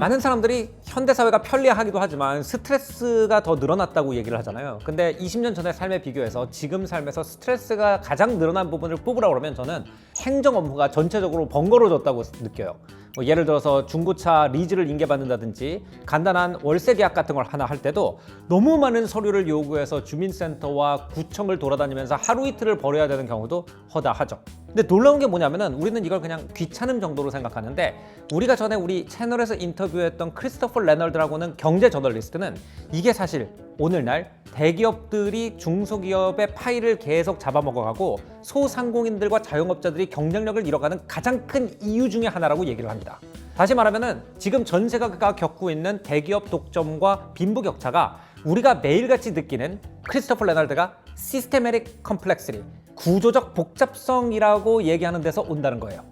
많은 사람들이 현대 사회가 편리하기도 하지만 스트레스가 더 늘어났다고 얘기를 하잖아요. 근데 20년 전의 삶에 비교해서 지금 삶에서 스트레스가 가장 늘어난 부분을 뽑으라 그러면 저는 행정 업무가 전체적으로 번거로워졌다고 느껴요. 뭐 예를 들어서 중고차 리즈를 인계받는다든지 간단한 월세 계약 같은 걸 하나 할 때도 너무 많은 서류를 요구해서 주민센터와 구청을 돌아다니면서 하루 이틀을 벌여야 되는 경우도 허다하죠. 근데 놀라운 게 뭐냐면은 우리는 이걸 그냥 귀찮음 정도로 생각하는데 우리가 전에 우리 채널에서 인터뷰했던 크리스토퍼 레널드라고는 경제 저널리스트는 이게 사실 오늘날 대기업들이 중소기업의 파일을 계속 잡아먹어가고 소상공인들과 자영업자들이 경쟁력을 잃어가는 가장 큰 이유 중에 하나라고 얘기를 합니다. 다시 말하면은 지금 전 세계가 겪고 있는 대기업 독점과 빈부격차가 우리가 매일같이 느끼는 크리스토퍼 레널드가 시스테메릭 컴플렉시티 구조적 복잡성이라고 얘기하는 데서 온다는 거예요.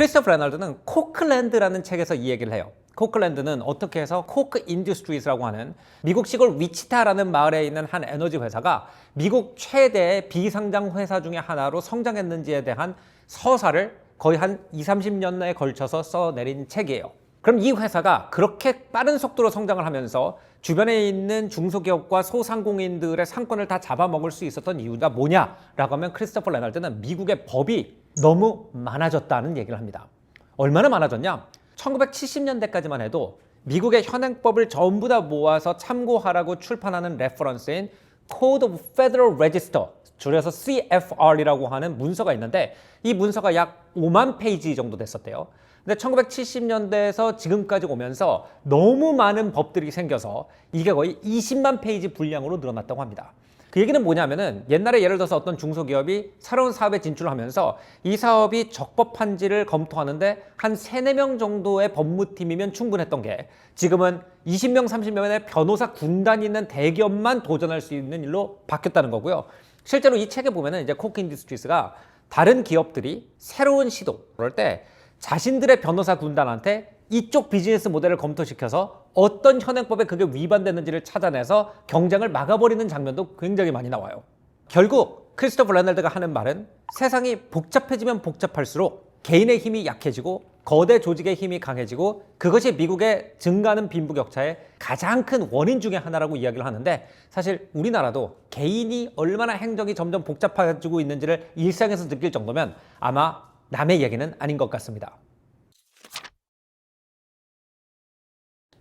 크리스토프 레널드는 코클랜드라는 책에서 이 얘기를 해요. 코클랜드는 어떻게 해서 코크 인더스트리즈라고 하는 미국 시골 위치타라는 마을에 있는 한 에너지 회사가 미국 최대 비상장 회사 중에 하나로 성장했는지에 대한 서사를 거의 한 2, 30년에 걸쳐서 써내린 책이에요. 그럼 이 회사가 그렇게 빠른 속도로 성장을 하면서 주변에 있는 중소기업과 소상공인들의 상권을 다 잡아먹을 수 있었던 이유가 뭐냐라고 하면 크리스토퍼 레널드는 미국의 법이 너무 많아졌다는 얘기를 합니다. 얼마나 많아졌냐? 1970년대까지만 해도 미국의 현행법을 전부 다 모아서 참고하라고 출판하는 레퍼런스인 Code of Federal Register, 줄여서 CFR이라고 하는 문서가 있는데 이 문서가 약 5만 페이지 정도 됐었대요. 근데 1970년대에서 지금까지 오면서 너무 많은 법들이 생겨서 이게 거의 20만 페이지 분량으로 늘어났다고 합니다. 그 얘기는 뭐냐면은 옛날에 예를 들어서 어떤 중소기업이 새로운 사업에 진출을 하면서 이 사업이 적법한지를 검토하는데 한 3, 4명 정도의 법무팀이면 충분했던 게 지금은 20명, 30명의 변호사 군단이 있는 대기업만 도전할 수 있는 일로 바뀌었다는 거고요. 실제로 이 책에 보면은 이제 코크 인디스트리스가 다른 기업들이 새로운 시도 그럴 때 자신들의 변호사 군단한테 이쪽 비즈니스 모델을 검토시켜서 어떤 현행법에 그게 위반되는지를 찾아내서 경쟁을 막아버리는 장면도 굉장히 많이 나와요. 결국 크리스토퍼 레널드가 하는 말은 세상이 복잡해지면 복잡할수록 개인의 힘이 약해지고 거대 조직의 힘이 강해지고 그것이 미국의 증가하는 빈부격차의 가장 큰 원인 중에 하나라고 이야기를 하는데 사실 우리나라도 개인이 얼마나 행정이 점점 복잡해지고 있는지를 일상에서 느낄 정도면 아마 남의 얘기는 아닌 것 같습니다.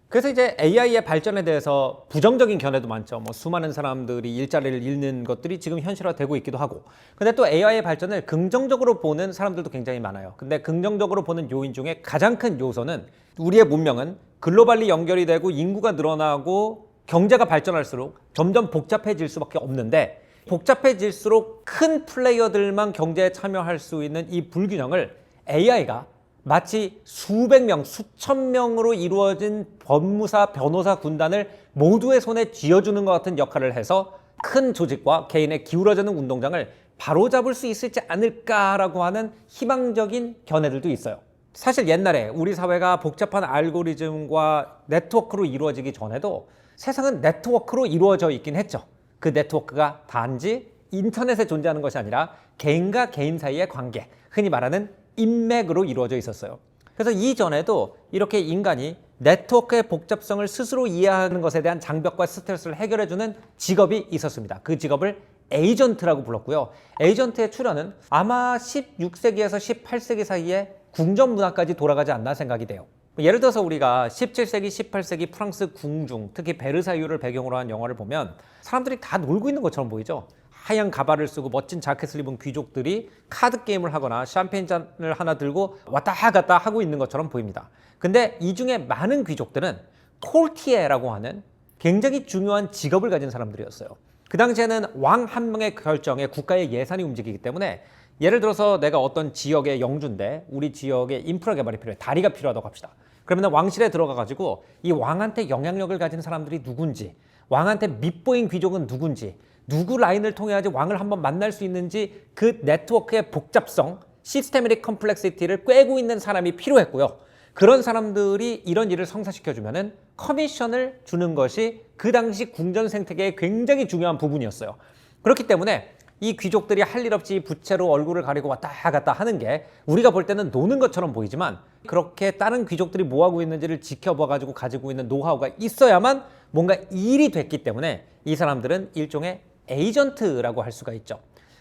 그래서 이제 AI의 발전에 대해서 부정적인 견해도 많죠. 뭐 수많은 사람들이 일자리를 잃는 것들이 지금 현실화되고 있기도 하고. 근데 또 AI의 발전을 긍정적으로 보는 사람들도 굉장히 많아요. 근데 긍정적으로 보는 요인 중에 가장 큰 요소는 우리의 문명은 글로벌리 연결이 되고 인구가 늘어나고 경제가 발전할수록 점점 복잡해질 수밖에 없는데 복잡해질수록 큰 플레이어들만 경제에 참여할 수 있는 이 불균형을 AI가 마치 수백 명, 수천 명으로 이루어진 법무사, 변호사 군단을 모두의 손에 쥐어주는 것 같은 역할을 해서 큰 조직과 개인의 기울어지는 운동장을 바로잡을 수 있을지 않을까라고 하는 희망적인 견해들도 있어요. 사실 옛날에 우리 사회가 복잡한 알고리즘과 네트워크로 이루어지기 전에도 세상은 네트워크로 이루어져 있긴 했죠. 그 네트워크가 단지 인터넷에 존재하는 것이 아니라 개인과 개인 사이의 관계, 흔히 말하는 인맥으로 이루어져 있었어요. 그래서 이전에도 이렇게 인간이 네트워크의 복잡성을 스스로 이해하는 것에 대한 장벽과 스트레스를 해결해주는 직업이 있었습니다. 그 직업을 에이전트라고 불렀고요. 에이전트의 출현은 아마 16세기에서 18세기 사이에 궁전 문화까지 돌아가지 않나 생각이 돼요. 예를 들어서 우리가 17세기, 18세기 프랑스 궁중, 특히 베르사유를 배경으로 한 영화를 보면 사람들이 다 놀고 있는 것처럼 보이죠. 하얀 가발을 쓰고 멋진 자켓을 입은 귀족들이 카드 게임을 하거나 샴페인 잔을 하나 들고 왔다 갔다 하고 있는 것처럼 보입니다. 근데 이 중에 많은 귀족들은 콜티에라고 하는 굉장히 중요한 직업을 가진 사람들이었어요. 그 당시에는 왕 한 명의 결정에 국가의 예산이 움직이기 때문에 예를 들어서 내가 어떤 지역의 영주인데 우리 지역에 인프라 개발이 필요해 다리가 필요하다고 합시다. 그러면 왕실에 들어가 가지고 이 왕한테 영향력을 가진 사람들이 누군지 왕한테 밑보인 귀족은 누군지 누구 라인을 통해야지 왕을 한번 만날 수 있는지 그 네트워크의 복잡성 시스테미릭 컴플렉시티를 꿰고 있는 사람이 필요했고요. 그런 사람들이 이런 일을 성사시켜주면은 커미션을 주는 것이 그 당시 궁전 생태계의 굉장히 중요한 부분이었어요. 그렇기 때문에 이 귀족들이 할 일 없이 부채로 얼굴을 가리고 왔다 갔다 하는 게 우리가 볼 때는 노는 것처럼 보이지만 그렇게 다른 귀족들이 뭐 하고 있는지를 지켜봐 가지고 가지고 있는 노하우가 있어야만 뭔가 일이 됐기 때문에 이 사람들은 일종의 에이전트라고 할 수가 있죠.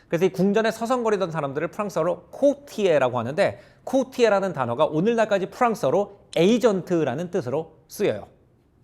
그래서 이 궁전에 서성거리던 사람들을 프랑스어로 코티에라고 하는데 코티에라는 단어가 오늘날까지 프랑스어로 에이전트라는 뜻으로 쓰여요.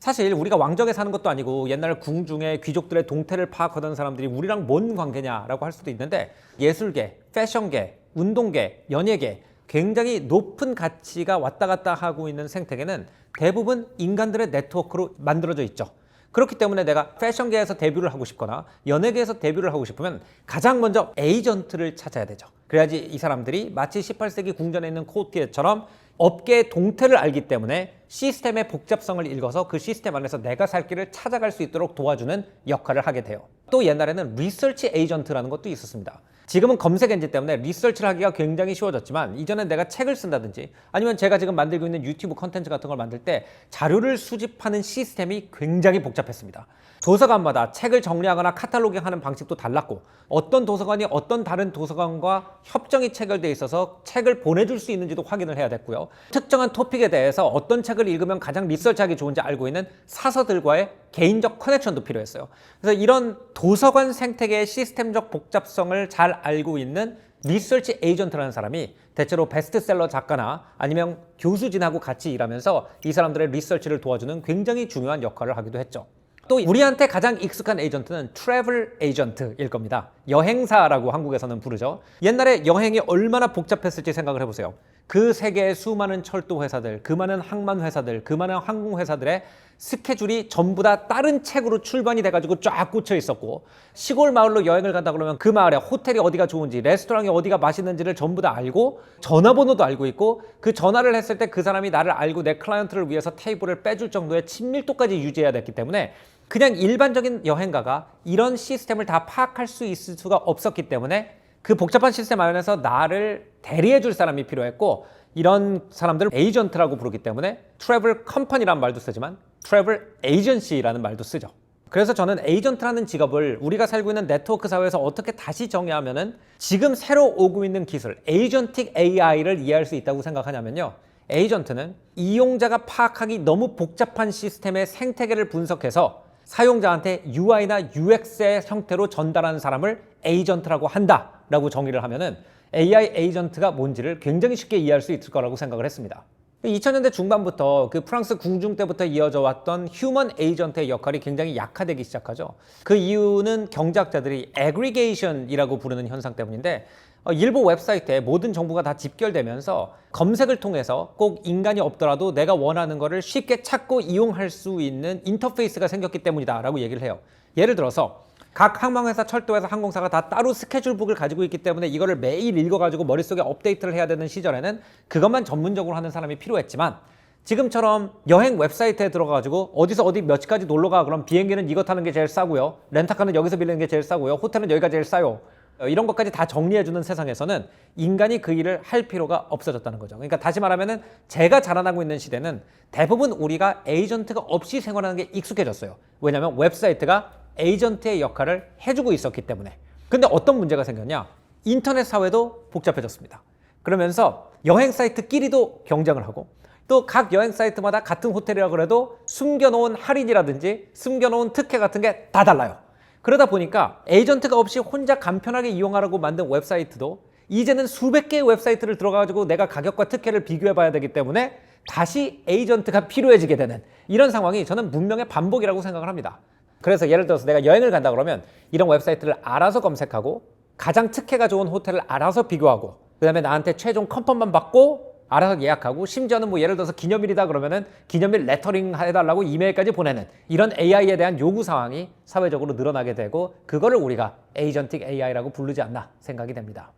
사실 우리가 왕정에 사는 것도 아니고 옛날 궁중에 귀족들의 동태를 파악하던 사람들이 우리랑 뭔 관계냐라고 할 수도 있는데 예술계, 패션계, 운동계, 연예계 굉장히 높은 가치가 왔다 갔다 하고 있는 생태계는 대부분 인간들의 네트워크로 만들어져 있죠. 그렇기 때문에 내가 패션계에서 데뷔를 하고 싶거나 연예계에서 데뷔를 하고 싶으면 가장 먼저 에이전트를 찾아야 되죠. 그래야지 이 사람들이 마치 18세기 궁전에 있는 코티에처럼 업계의 동태를 알기 때문에 시스템의 복잡성을 읽어서 그 시스템 안에서 내가 살 길을 찾아갈 수 있도록 도와주는 역할을 하게 돼요. 또 옛날에는 리서치 에이전트라는 것도 있었습니다. 지금은 검색 엔진 때문에 리서치를 하기가 굉장히 쉬워졌지만 이전엔 내가 책을 쓴다든지 아니면 제가 지금 만들고 있는 유튜브 컨텐츠 같은 걸 만들 때 자료를 수집하는 시스템이 굉장히 복잡했습니다. 도서관마다 책을 정리하거나 카탈로깅하는 방식도 달랐고 어떤 도서관이 어떤 다른 도서관과 협정이 체결돼 있어서 책을 보내줄 수 있는지도 확인을 해야 됐고요. 특정한 토픽에 대해서 어떤 책을 읽으면 가장 리서치하기 좋은지 알고 있는 사서들과의 개인적 커넥션도 필요했어요. 그래서 이런 도서관 생태계의 시스템적 복잡성을 잘 알고 있는 리서치 에이전트라는 사람이 대체로 베스트셀러 작가나 아니면 교수진하고 같이 일하면서 이 사람들의 리서치를 도와주는 굉장히 중요한 역할을 하기도 했죠. 또 우리한테 가장 익숙한 에이전트는 트래블 에이전트일 겁니다. 여행사라고 한국에서는 부르죠. 옛날에 여행이 얼마나 복잡했을지 생각을 해보세요. 그 세계의 수많은 철도 회사들, 그 많은 항만 회사들, 그 많은 항공 회사들의 스케줄이 전부 다 다른 책으로 출반이 돼가지고 쫙 꽂혀 있었고 시골 마을로 여행을 간다 그러면 그 마을에 호텔이 어디가 좋은지 레스토랑이 어디가 맛있는지를 전부 다 알고 전화번호도 알고 있고 그 전화를 했을 때 그 사람이 나를 알고 내 클라이언트를 위해서 테이블을 빼줄 정도의 친밀도까지 유지해야 됐기 때문에 그냥 일반적인 여행가가 이런 시스템을 다 파악할 수 있을 수가 없었기 때문에 그 복잡한 시스템 안에서 나를 대리해 줄 사람이 필요했고 이런 사람들을 에이전트라고 부르기 때문에 트래블 컴퍼니라는 말도 쓰지만 트래블 에이전시라는 말도 쓰죠. 그래서 저는 에이전트라는 직업을 우리가 살고 있는 네트워크 사회에서 어떻게 다시 정의하면은 지금 새로 오고 있는 기술 에이전틱 AI를 이해할 수 있다고 생각하냐면요. 에이전트는 이용자가 파악하기 너무 복잡한 시스템의 생태계를 분석해서 사용자한테 UI나 UX의 형태로 전달하는 사람을 에이전트라고 한다라고 정의를 하면은 AI 에이전트가 뭔지를 굉장히 쉽게 이해할 수 있을 거라고 생각을 했습니다. 2000년대 중반부터 그 프랑스 궁중 때부터 이어져 왔던 휴먼 에이전트의 역할이 굉장히 약화되기 시작하죠. 그 이유는 경제학자들이 애그리게이션이라고 부르는 현상 때문인데 어, 일부 웹사이트에 모든 정보가 다 집결되면서 검색을 통해서 꼭 인간이 없더라도 내가 원하는 거를 쉽게 찾고 이용할 수 있는 인터페이스가 생겼기 때문이다라고 얘기를 해요. 예를 들어서 각 항공회사, 철도회사, 항공사가 다 따로 스케줄북을 가지고 있기 때문에 이거를 매일 읽어가지고 머릿속에 업데이트를 해야 되는 시절에는 그것만 전문적으로 하는 사람이 필요했지만 지금처럼 여행 웹사이트에 들어가가지고 어디서 어디 몇 시까지 놀러 가 그럼 비행기는 이거 타는 게 제일 싸고요. 렌터카는 여기서 빌리는 게 제일 싸고요. 호텔은 여기가 제일 싸요. 어, 이런 것까지 다 정리해주는 세상에서는 인간이 그 일을 할 필요가 없어졌다는 거죠. 그러니까 다시 말하면은 제가 자라나고 있는 시대는 대부분 우리가 에이전트가 없이 생활하는 게 익숙해졌어요. 왜냐하면 웹사이트가 에이전트의 역할을 해주고 있었기 때문에. 근데 어떤 문제가 생겼냐? 인터넷 사회도 복잡해졌습니다. 그러면서 여행 사이트끼리도 경쟁을 하고 또 각 여행 사이트마다 같은 호텔이라 그래도 숨겨놓은 할인이라든지 숨겨놓은 특혜 같은 게 다 달라요. 그러다 보니까 에이전트가 없이 혼자 간편하게 이용하라고 만든 웹사이트도 이제는 수백 개의 웹사이트를 들어가가지고 내가 가격과 특혜를 비교해 봐야 되기 때문에 다시 에이전트가 필요해지게 되는 이런 상황이 저는 문명의 반복이라고 생각을 합니다. 그래서 예를 들어서 내가 여행을 간다 그러면 이런 웹사이트를 알아서 검색하고 가장 특혜가 좋은 호텔을 알아서 비교하고 그 다음에 나한테 최종 컨펌만 받고 알아서 예약하고 심지어는 뭐 예를 들어서 기념일이다 그러면은 기념일 레터링 해달라고 이메일까지 보내는 이런 AI에 대한 요구 상황이 사회적으로 늘어나게 되고 그거를 우리가 에이전틱 AI라고 부르지 않나 생각이 됩니다.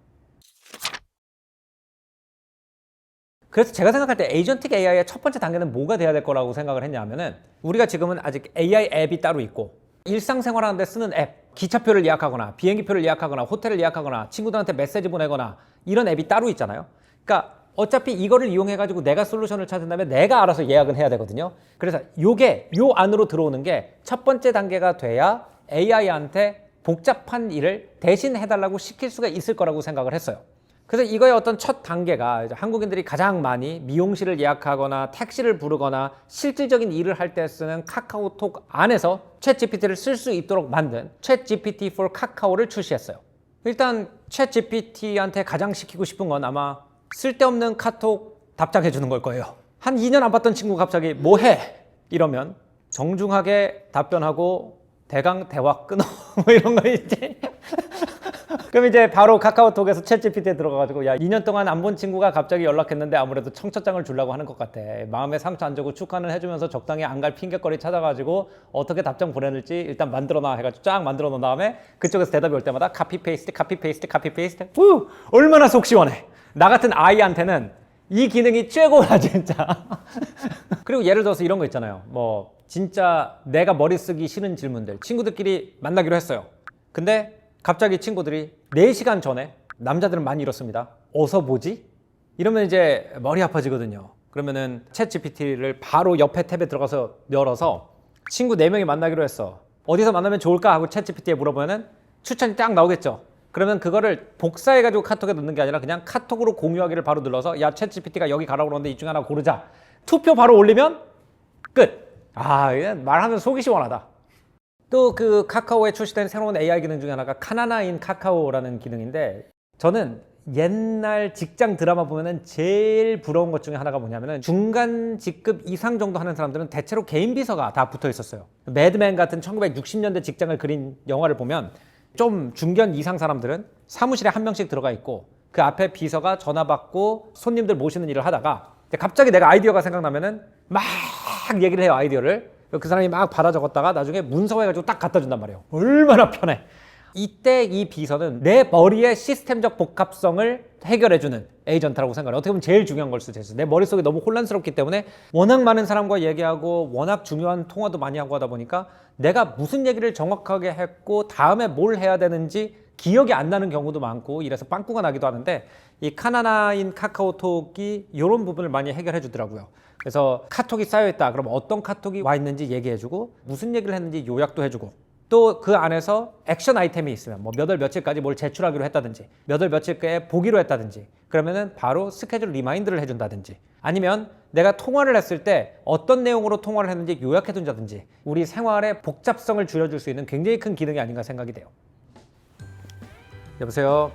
그래서 제가 생각할 때 에이전틱 AI의 첫 번째 단계는 뭐가 돼야 될 거라고 생각을 했냐면은 우리가 지금은 아직 AI 앱이 따로 있고 일상생활하는데 쓰는 앱 기차표를 예약하거나 비행기표를 예약하거나 호텔을 예약하거나 친구들한테 메시지 보내거나 이런 앱이 따로 있잖아요. 그러니까 어차피 이거를 이용해 가지고 내가 솔루션을 찾은다면 내가 알아서 예약은 해야 되거든요. 그래서 요게 요 안으로 들어오는 게 첫 번째 단계가 돼야 AI한테 복잡한 일을 대신 해달라고 시킬 수가 있을 거라고 생각을 했어요. 그래서 이거의 어떤 첫 단계가 한국인들이 가장 많이 미용실을 예약하거나 택시를 부르거나 실질적인 일을 할 때 쓰는 카카오톡 안에서 챗 GPT를 쓸 수 있도록 만든 챗 GPT for 카카오를 출시했어요. 일단 챗 GPT한테 가장 시키고 싶은 건 아마 쓸데없는 카톡 답장해 주는 걸 거예요. 한 2년 안 봤던 친구 갑자기 뭐 해? 이러면 정중하게 답변하고 대강 대화 끊어. 뭐 이런 거 이제. 그럼 이제 바로 카카오톡에서 챗 GPT에 들어가가지고 야 2년 동안 안 본 친구가 갑자기 연락했는데 아무래도 청첩장을 주려고 하는 것 같아. 마음에 상처 안 주고 축하는 해주면서 적당히 안 갈 핑계거리 찾아가지고 어떻게 답장 보내는지 일단 만들어놔. 해가지고 쫙 만들어 놓은 다음에 그쪽에서 대답이 올 때마다 카피 페이스트 카피 페이스트 카피 페이스트 후! 얼마나 속 시원해 나 같은 아이한테는 이 기능이 최고야 진짜 그리고 예를 들어서 이런 거 있잖아요 뭐 진짜 내가 머리 쓰기 싫은 질문들 친구들끼리 만나기로 했어요 근데 갑자기 친구들이 4시간 전에 남자들은 많이 이렇습니다. 어서 보지? 이러면 이제 머리 아파지거든요. 그러면은 챗 GPT를 바로 옆에 탭에 들어가서 열어서 친구 4명이 만나기로 했어. 어디서 만나면 좋을까 하고 챗 GPT에 물어보면은 추천이 딱 나오겠죠. 그러면 그거를 복사해 가지고 카톡에 넣는 게 아니라 그냥 카톡으로 공유하기를 바로 눌러서 야 챗 GPT가 여기 가라고 그러는데 이 중에 하나 고르자. 투표 바로 올리면 끝. 아, 말하면 속이 시원하다. 또 그 카카오에 출시된 새로운 AI 기능 중에 하나가 카나나인 카카오라는 기능인데 저는 옛날 직장 드라마 보면은 제일 부러운 것 중에 하나가 뭐냐면은 중간 직급 이상 정도 하는 사람들은 대체로 개인 비서가 다 붙어 있었어요. 매드맨 같은 1960년대 직장을 그린 영화를 보면 좀 중견 이상 사람들은 사무실에 한 명씩 들어가 있고 그 앞에 비서가 전화 받고 손님들 모시는 일을 하다가 갑자기 내가 아이디어가 생각나면은 막 얘기를 해요 아이디어를 그 사람이 막 받아 적었다가 나중에 문서화해가지고 딱 갖다 준단 말이에요. 얼마나 편해. 이때 이 비서는 내 머리의 시스템적 복합성을 해결해주는 에이전트라고 생각해요. 어떻게 보면 제일 중요한 걸 수도 있어요. 내 머릿속이 너무 혼란스럽기 때문에 워낙 많은 사람과 얘기하고 워낙 중요한 통화도 많이 하고 하다 보니까 내가 무슨 얘기를 정확하게 했고 다음에 뭘 해야 되는지 기억이 안 나는 경우도 많고 이래서 빵꾸가 나기도 하는데 이 카나나인 카카오톡이 이런 부분을 많이 해결해 주더라고요. 그래서 카톡이 쌓여 있다. 그럼 어떤 카톡이 와 있는지 얘기해 주고 무슨 얘기를 했는지 요약도 해 주고 또 그 안에서 액션 아이템이 있으면 뭐 몇 월 며칠까지 뭘 제출하기로 했다든지 몇 월 며칠까지 보기로 했다든지 그러면은 바로 스케줄 리마인드를 해준다든지 아니면 내가 통화를 했을 때 어떤 내용으로 통화를 했는지 요약해 둔다든지 우리 생활의 복잡성을 줄여줄 수 있는 굉장히 큰 기능이 아닌가 생각이 돼요. 여보세요.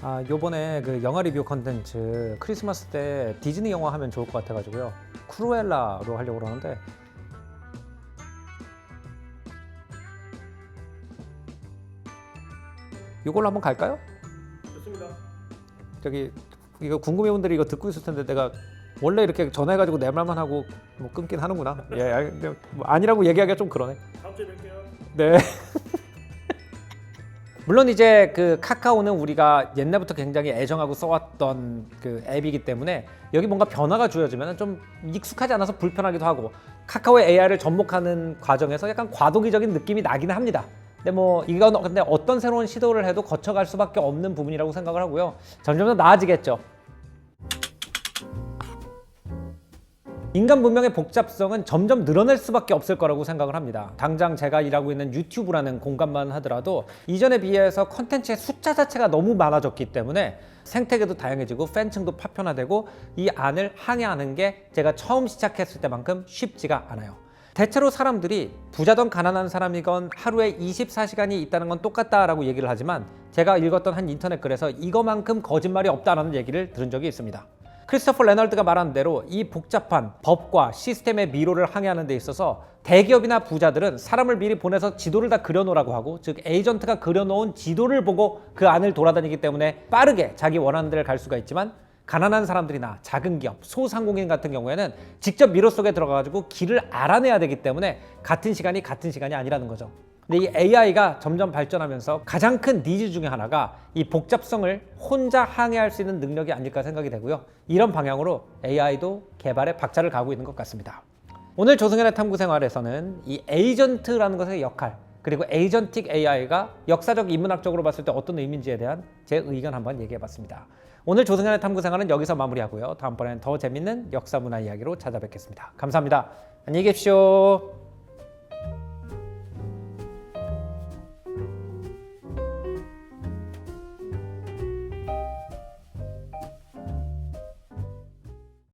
아 요번에 그 영화 리뷰 컨텐츠 크리스마스 때 디즈니 영화 하면 좋을 것 같아가지고요. 크루엘라로 하려고 그러는데 이걸로 한번 갈까요? 좋습니다. 저기 이거 궁금해 분들이 이거 듣고 있을 텐데 내가 원래 이렇게 전화해가지고 내 말만 하고 뭐 끊긴 하는구나. 예, 알- 근데 뭐 아니라고 얘기하기가 좀 그러네. 다음 주에 뵐게요. 네. 물론 이제 그 카카오는 우리가 옛날부터 굉장히 애정하고 써왔던 그 앱이기 때문에 여기 뭔가 변화가 주어지면 좀 익숙하지 않아서 불편하기도 하고 카카오의 AI를 접목하는 과정에서 약간 과도기적인 느낌이 나기는 합니다. 근데 뭐 이건 근데 어떤 새로운 시도를 해도 거쳐갈 수밖에 없는 부분이라고 생각을 하고요. 점점 더 나아지겠죠. 인간 문명의 복잡성은 점점 늘어날 수밖에 없을 거라고 생각을 합니다. 당장 제가 일하고 있는 유튜브라는 공간만 하더라도 이전에 비해서 컨텐츠의 숫자 자체가 너무 많아졌기 때문에 생태계도 다양해지고 팬층도 파편화되고 이 안을 항해하는 게 제가 처음 시작했을 때만큼 쉽지가 않아요. 대체로 사람들이 부자던 가난한 사람이건 하루에 24시간이 있다는 건 똑같다라고 얘기를 하지만 제가 읽었던 한 인터넷 글에서 이거만큼 거짓말이 없다라는 얘기를 들은 적이 있습니다. 크리스토퍼 레널드가 말한 대로 이 복잡한 법과 시스템의 미로를 항해하는 데 있어서 대기업이나 부자들은 사람을 미리 보내서 지도를 다 그려놓으라고 하고 즉 에이전트가 그려놓은 지도를 보고 그 안을 돌아다니기 때문에 빠르게 자기 원하는 데를 갈 수가 있지만 가난한 사람들이나 작은 기업, 소상공인 같은 경우에는 직접 미로 속에 들어가가지고 길을 알아내야 되기 때문에 같은 시간이 같은 시간이 아니라는 거죠. 근데 이 AI가 점점 발전하면서 가장 큰 니즈 중에 하나가 이 복잡성을 혼자 항해할 수 있는 능력이 아닐까 생각이 되고요. 이런 방향으로 AI도 개발에 박차를 가고 있는 것 같습니다. 오늘 조승현의 탐구 생활에서는 이 에이전트라는 것의 역할 그리고 에이전틱 AI가 역사적 인문학적으로 봤을 때 어떤 의미인지에 대한 제 의견 한번 얘기해 봤습니다. 오늘 조승현의 탐구 생활은 여기서 마무리하고요. 다음번에는 더 재밌는 역사 문화 이야기로 찾아뵙겠습니다. 감사합니다. 안녕히 계십시오.